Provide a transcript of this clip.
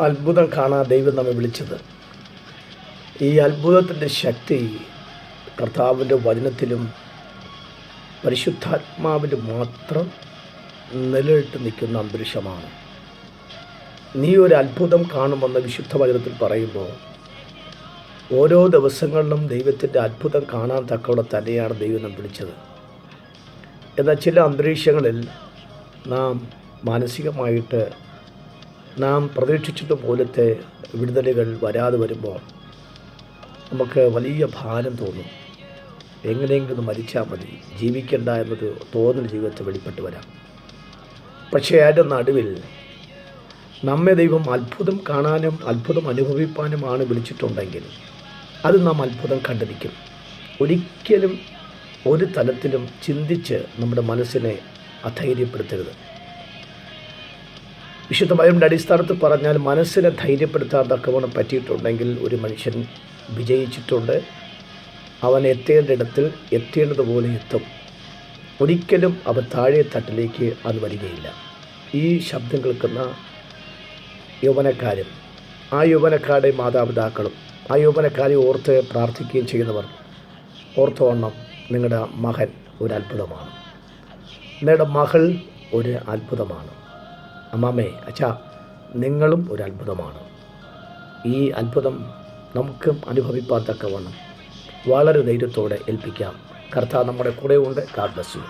അത്ഭുതം കാണാൻ ദൈവം നമ്മെ വിളിച്ചത്. ഈ അത്ഭുതത്തിന്റെ ശക്തി കർത്താവിന്റെ വചനത്തിലും പരിശുദ്ധാത്മാവിലും മാത്രം നിലയിട്ട് നിൽക്കുന്ന അന്തരീക്ഷമാണ്. നീ ഒരു അത്ഭുതം കാണുമെന്ന് വിശുദ്ധ വചനത്തിൽ പറയുമ്പോൾ ഓരോ ദിവസങ്ങളിലും ദൈവത്തിന്റെ അത്ഭുതം കാണാൻ തക്കവിടെ തന്നെയാണ് ദൈവം നാം വിളിച്ചത്. എന്നാൽ ചില അന്തരീക്ഷങ്ങളിൽ നാം മാനസികമായിട്ട് നാം പ്രതീക്ഷിച്ചതുപോലത്തെ വിടുതലുകൾ വരാതെ വരുമ്പോൾ നമുക്ക് വലിയ ഭാരം തോന്നും. എങ്ങനെയെങ്കിലും മരിച്ചാൽ മതി. ജീവിക്കേണ്ട എന്നൊരു തോന്നൽ ജീവിതത്തിൽ വെളിപ്പെട്ട് വരാം. പക്ഷേ അതിന്റെ നടുവിൽ നമ്മെ ദൈവം അത്ഭുതം കാണാനും അത്ഭുതം അനുഭവിപ്പാനുമാണ് വിളിച്ചിട്ടുണ്ടെങ്കിൽ അത് നാം അത്ഭുതം കണ്ടിരിക്കും. ഒരിക്കലും ഒരു തലത്തിലും ചിന്തിച്ച് നമ്മുടെ മനസ്സിനെ അധൈര്യപ്പെടുത്തരുത്. വിശുദ്ധ ബൈബിളിന്റെ അടിസ്ഥാനത്തിൽ പറഞ്ഞാൽ മനസ്സിനെ ധൈര്യപ്പെടുത്താൻ തക്കവണ്ണം പറ്റിയിട്ടുണ്ടെങ്കിൽ ഒരു മനുഷ്യൻ വിജയിച്ചിട്ടുണ്ട്. അവൻ എത്തേണ്ട ഇടത്തിൽ എത്തേണ്ടതുപോലെ എത്തും. ഒരിക്കലും അവൻ താഴെ തട്ടിലേക്ക് അത് വരികയില്ല. ഈ ശബ്ദം കേൾക്കുന്ന യൗവനക്കാരും ആ യൗവനക്കാരുടെ മാതാപിതാക്കളും ആ യൗവനക്കാരെ ഓർത്ത് പ്രാർത്ഥിക്കുകയും ചെയ്യുന്നവർ ഓർത്തോണം നിങ്ങളുടെ മകൻ ഒരു അത്ഭുതമാണ് നിങ്ങളുടെ മകൾ ഒരു അത്ഭുതമാണ്. അമ്മാമ്മേ അച്ഛാ നിങ്ങളും ഒരു അത്ഭുതമാണ്. ഈ അത്ഭുതം നമുക്കും അനുഭവിപ്പാൻ തക്കവണ്ണം വളരെ ധൈര്യത്തോടെ ഏൽപ്പിക്കാം. കർത്താവ് നമ്മുടെ കൂടെ ഉണ്ട് ഗാഡ് ബ്ലസ് യു